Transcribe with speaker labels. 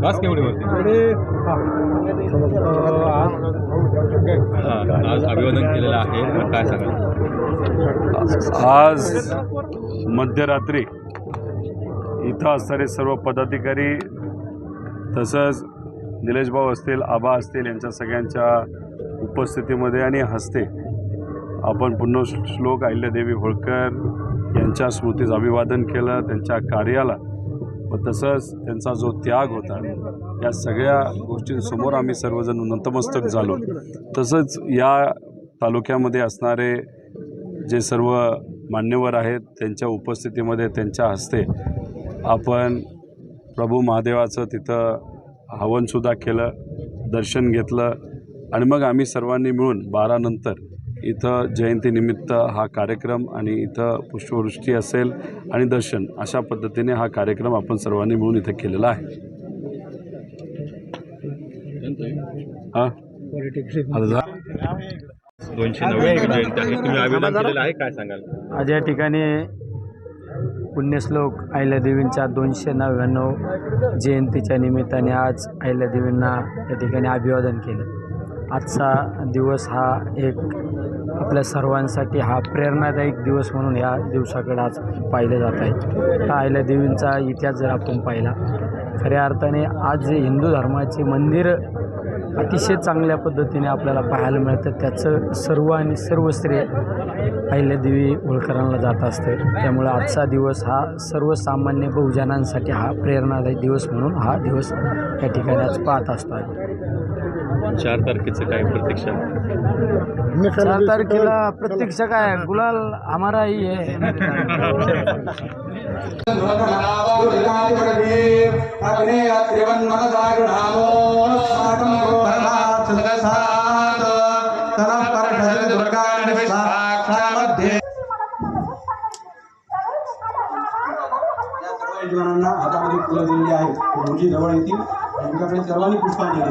Speaker 1: बस केवढी आज अभिवादन केलेलं आहे काय सांगाल
Speaker 2: आज मध्यरात्री इथं असणारे सर्व पदाधिकारी तसंच निलेशभाऊ असतील आबा असतील यांच्या सगळ्यांच्या उपस्थितीमध्ये आणि हस्ते आपण पुण्यश्लोक अहिल्यादेवी होळकर यांच्या स्मृतीचं अभिवादन केलं त्यांच्या कार्याला. व तसंच त्यांचा जो त्याग होता या सगळ्या गोष्टींसमोर आम्ही सर्वजण नतमस्तक झालो. तसंच या तालुक्यामध्ये असणारे जे सर्व मान्यवर आहेत त्यांच्या उपस्थितीमध्ये त्यांच्या हस्ते आपण प्रभू महादेवाचं तिथं हवनसुद्धा केलं दर्शन घेतलं. आणि मग आम्ही सर्वांनी मिळून बारानंतर इथं जयंतीनिमित्त हा कार्यक्रम आणि इथं पुष्पवृष्टी असेल आणि दर्शन अशा पद्धतीने हा कार्यक्रम आपण सर्वांनी मिळून इथं केलेला आहे. हां?
Speaker 1: दोनशे नव्याण्णव जयंती आहे. तुम्ही अभिवादन केलेलं आहे काय सांगाल?
Speaker 3: आज या ठिकाणी पुण्यश्लोक अहिल्यादेवींच्या दोनशे नव्याण्णव जयंतीच्या निमित्ताने आज अहिल्यादेवींना या ठिकाणी अभिवादन केलं. आजचा दिवस हा एक आपल्या सर्वांसाठी हा प्रेरणादायक दिवस म्हणून ह्या दिवसाकडे आज पाहिलं जात आहे. तर अहिल्यादेवींचा इतिहास जर आपण पाहिला खऱ्या अर्थाने आज जे हिंदू धर्माचे मंदिर अतिशय चांगल्या पद्धतीने आपल्याला पाहायला मिळतं त्याचं सर्व आणि सर्व श्रेय अहिल्यादेवी होळकरांना जात असतं. त्यामुळे आजचा दिवस हा सर्वसामान्य बहुजनांसाठी हा प्रेरणादायी दिवस म्हणून हा दिवस या ठिकाणी आज पाहत असतो. आहे
Speaker 1: चार तारखेचं काय प्रतीक्षा?
Speaker 3: चार तारखेला प्रत्यक्ष काय? गुलाल हमारा ही है
Speaker 4: जवानांना हातामध्ये फुलं दिलेली आहेत ते गुरुजी जवळ येतील. त्यांच्याकडे सर्वांनी पुष्पांजली.